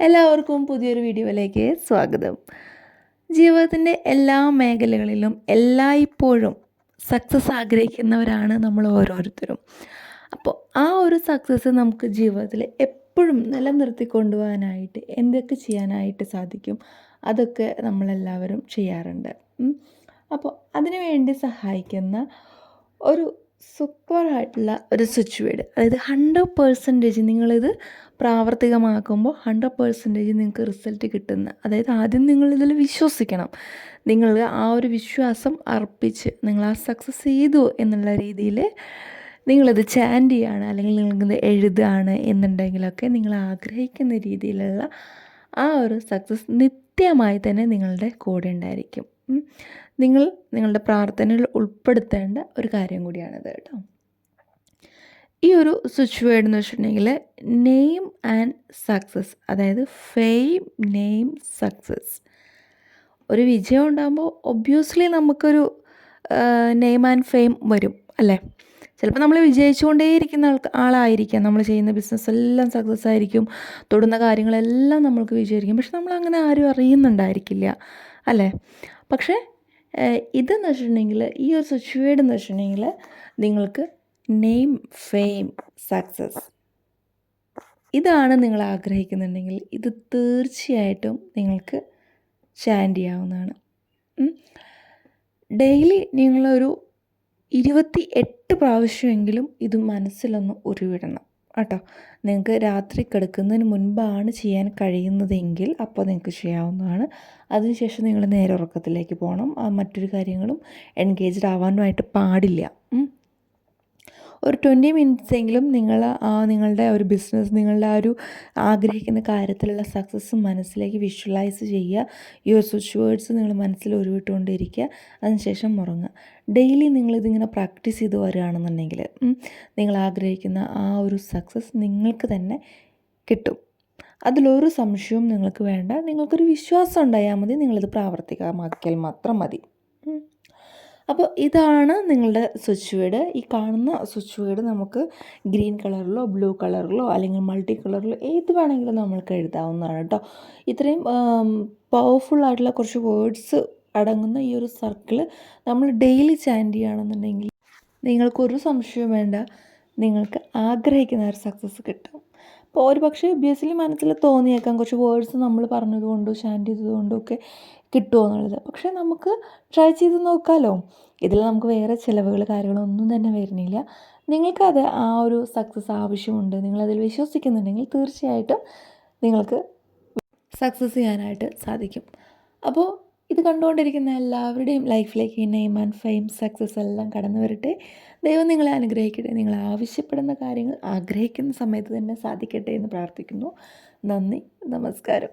എല്ലാവർക്കും പുതിയൊരു വീഡിയോയിലേക്ക് സ്വാഗതം. ജീവിതത്തിന്റെ എല്ലാ മേഖലകളിലും എല്ലായ്പ്പോഴും സക്സസ് ആഗ്രഹിക്കുന്നവരാണ് നമ്മൾ ഓരോരുത്തരും. അപ്പോൾ ആ ഒരു സക്സസ് നമുക്ക് ജീവിതത്തിൽ എപ്പോഴും നിലനിർത്തി കൊണ്ടുപോകാനായിട്ട് എന്തൊക്കെ ചെയ്യാനായിട്ട് സാധിക്കും അതൊക്കെ നമ്മളെല്ലാവരും ചെയ്യാറുണ്ട്. അപ്പോൾ അതിനുവേണ്ടി സഹായിക്കുന്ന ഒരു സൂപ്പറായിട്ടുള്ള ഒരു സ്വിച്ച് വേർഡ് അതായത് ഹൺഡ്രഡ് പേഴ്സന്റേജ് നിങ്ങളിത് പ്രാവർത്തികമാക്കുമ്പോൾ ഹൺഡ്രഡ് പേഴ്സന്റേജ് നിങ്ങൾക്ക് റിസൾട്ട് കിട്ടുന്ന അതായത് ആദ്യം നിങ്ങളിതിൽ വിശ്വസിക്കണം നിങ്ങൾ ആ ഒരു വിശ്വാസം അർപ്പിച്ച് നിങ്ങൾ ആ സക്സസ് ചെയ്തു എന്നുള്ള രീതിയിൽ നിങ്ങളിത് ചാൻഡ് ചെയ്യാണ് അല്ലെങ്കിൽ നിങ്ങൾക്കിത് എഴുതുകയാണ് എന്നുണ്ടെങ്കിലൊക്കെ നിങ്ങൾ ആഗ്രഹിക്കുന്ന രീതിയിലുള്ള ആ ഒരു സക്സസ് നിത്യമായി തന്നെ നിങ്ങളുടെ കൂടെ ഉണ്ടായിരിക്കും. നിങ്ങൾ നിങ്ങളുടെ പ്രാർത്ഥനയിൽ ഉൾപ്പെടുത്തേണ്ട ഒരു കാര്യം കൂടിയാണിത് കേട്ടോ. ഈ ഒരു സ്വിച്ച് വേർഡ് എന്ന് വെച്ചിട്ടുണ്ടെങ്കിൽ നെയിം ആൻഡ് സക്സസ് അതായത് ഫെയിം നെയിം സക്സസ് ഒരു വിജയം ഉണ്ടാകുമ്പോൾ ഒബ്വിയസ്ലി നമുക്കൊരു നെയിം ആൻഡ് ഫെയിം വരും അല്ലേ? ചിലപ്പോൾ നമ്മൾ വിജയിച്ചുകൊണ്ടേയിരിക്കുന്ന ആൾ ആളായിരിക്കാം. നമ്മൾ ചെയ്യുന്ന ബിസിനസ് എല്ലാം സക്സസ് ആയിരിക്കും. തൊടുന്ന കാര്യങ്ങളെല്ലാം നമ്മൾക്ക് വിജയിക്കും പക്ഷെ നമ്മൾ അങ്ങനെ ആരും അറിയുന്നുണ്ടായിരിക്കില്ല അല്ലേ? പക്ഷേ ഇതെന്ന് വെച്ചിട്ടുണ്ടെങ്കിൽ ഈ ഒരു സ്വിച്ച് എന്ന് വെച്ചിട്ടുണ്ടെങ്കിൽ നിങ്ങൾക്ക് നെയിം ഫെയിം സക്സസ് ഇതാണ് നിങ്ങൾ ആഗ്രഹിക്കുന്നുണ്ടെങ്കിൽ ഇത് തീർച്ചയായിട്ടും നിങ്ങൾക്ക് ചാൻഡ് ചെയ്യാവുന്നതാണ് ഡെയിലി നിങ്ങളൊരു ഇരുപത്തി എട്ട് പ്രാവശ്യമെങ്കിലും ഇത് മനസ്സിലൊന്ന് ഉരുവിടണം. കേട്ടോ നിങ്ങൾക്ക് രാത്രി കിടക്കുന്നതിന് മുൻപാണ് ചെയ്യാൻ കഴിയുന്നതെങ്കിൽ അപ്പോൾ നിങ്ങൾക്ക് ചെയ്യാവുന്നതാണ്. അതിനുശേഷം നിങ്ങൾ നേരെ ഉറക്കത്തിലേക്ക് പോകണം. മറ്റൊരു കാര്യങ്ങളും എൻഗേജ്ഡ് ആവാനുമായിട്ട് പാടില്ല. ഒരു ട്വന്റി മിനിറ്റ്സ് എങ്കിലും നിങ്ങൾ ആ നിങ്ങളുടെ ഒരു ബിസിനസ് നിങ്ങളുടെ ആ ഒരു ആഗ്രഹിക്കുന്ന കാര്യത്തിലുള്ള സക്സസ് മനസ്സിലേക്ക് വിഷ്വലൈസ് ചെയ്യുക. ഒരു സ്വിച്ച് വേർഡ്സ് നിങ്ങൾ മനസ്സിൽ ഉരുവിട്ടുകൊണ്ടിരിക്കുക. അതിനുശേഷം ഉറങ്ങുക. ഡെയിലി നിങ്ങളിതിങ്ങനെ പ്രാക്ടീസ് ചെയ്ത് വരികയാണെന്നുണ്ടെങ്കിൽ നിങ്ങൾ ആഗ്രഹിക്കുന്ന ആ ഒരു സക്സസ് നിങ്ങൾക്ക് തന്നെ കിട്ടും. അതിലൊരു സംശയവും നിങ്ങൾക്ക് വേണ്ട. നിങ്ങൾക്കൊരു വിശ്വാസം ഉണ്ടായാൽ മതി. നിങ്ങളിത് പ്രാവർത്തികമാക്കിയാൽ മാത്രം മതി. അപ്പോൾ ഇതാണ് നിങ്ങളുടെ സ്വിച്ച് വീട്. ഈ കാണുന്ന സ്വിച്ച് വീട് നമുക്ക് ഗ്രീൻ കളറിലോ ബ്ലൂ കളറിലോ അല്ലെങ്കിൽ മൾട്ടി കളറിലോ ഏത് വേണമെങ്കിലും നമ്മൾക്ക് എഴുതാവുന്നതാണ് കേട്ടോ. ഇത്രയും പവർഫുൾ ആയിട്ടുള്ള കുറച്ച് വേർഡ്സ് അടങ്ങുന്ന ഈ ഒരു സർക്കിൾ നമ്മൾ ഡെയിലി ചാൻഡ് ചെയ്യുകയാണെന്നുണ്ടെങ്കിൽ നിങ്ങൾക്കൊരു സംശയവും വേണ്ട. നിങ്ങൾക്ക് ആഗ്രഹിക്കുന്ന ഒരു സക്സസ് കിട്ടും. അപ്പോൾ ഒരു പക്ഷേ ഒബ്വിയസ്ലി മനസ്സിൽ തോന്നിയേക്കാം കുറച്ച് വേർഡ്സ് നമ്മൾ പറഞ്ഞതുകൊണ്ടോ ചാൻഡ് ചെയ്തതുകൊണ്ടോ ഒക്കെ കിട്ടുമോ എന്നുള്ളത്. പക്ഷേ നമുക്ക് ട്രൈ ചെയ്ത് നോക്കാമല്ലോ ഇതിൽ നമുക്ക് വേറെ ചിലവുകൾ കാര്യങ്ങളൊന്നും തന്നെ വരുന്നില്ല. നിങ്ങൾക്കത് ആ ഒരു സക്സസ് ആവശ്യമുണ്ട് നിങ്ങളതിൽ വിശ്വസിക്കുന്നുണ്ടെങ്കിൽ തീർച്ചയായിട്ടും നിങ്ങൾക്ക് സക്സസ് ചെയ്യാനായിട്ട് സാധിക്കും. അപ്പോൾ ഇത് കണ്ടുകൊണ്ടിരിക്കുന്ന എല്ലാവരുടെയും ലൈഫിലേക്ക് ഈ നെയിം ആൻഡ് ഫെയിം സക്സസ് എല്ലാം കടന്നു വരട്ടെ. ദൈവം നിങ്ങളെ അനുഗ്രഹിക്കട്ടെ. നിങ്ങൾ ആവശ്യപ്പെടുന്ന കാര്യങ്ങൾ ആഗ്രഹിക്കുന്ന സമയത്ത് തന്നെ സാധിക്കട്ടെ എന്ന് പ്രാർത്ഥിക്കുന്നു. നന്ദി. നമസ്കാരം.